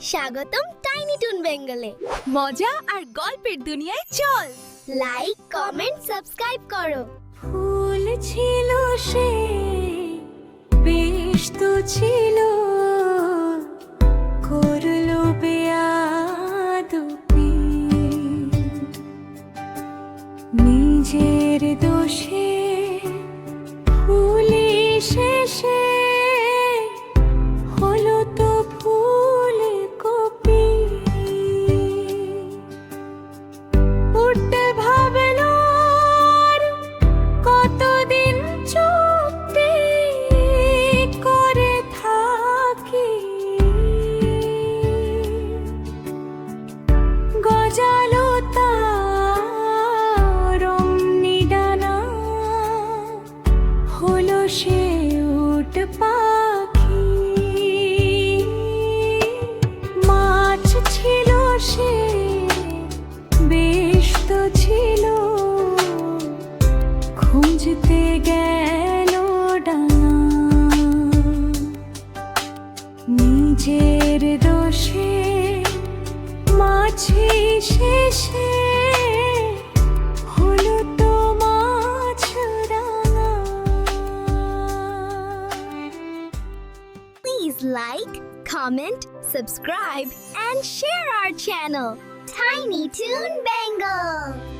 স্বাগতম টাইনি টুন বেঙ্গলে মজা আর গল্পের দুনিয়ায় চল। লাইক কমেন্ট সাবস্ক্রাইব করো। ফুল ছিল সে বেশ তো ছিল। করল বেয়াদবি। নিজের দোষে ফুলি শেষে পাখি। মাছ ছিল সে বেশ তো ছিল। খুঁজতে গেল ডানা। নিজের দোষে মাছি শেষে Please like, comment, subscribe, and share our channel, Tiny Toon Bengal.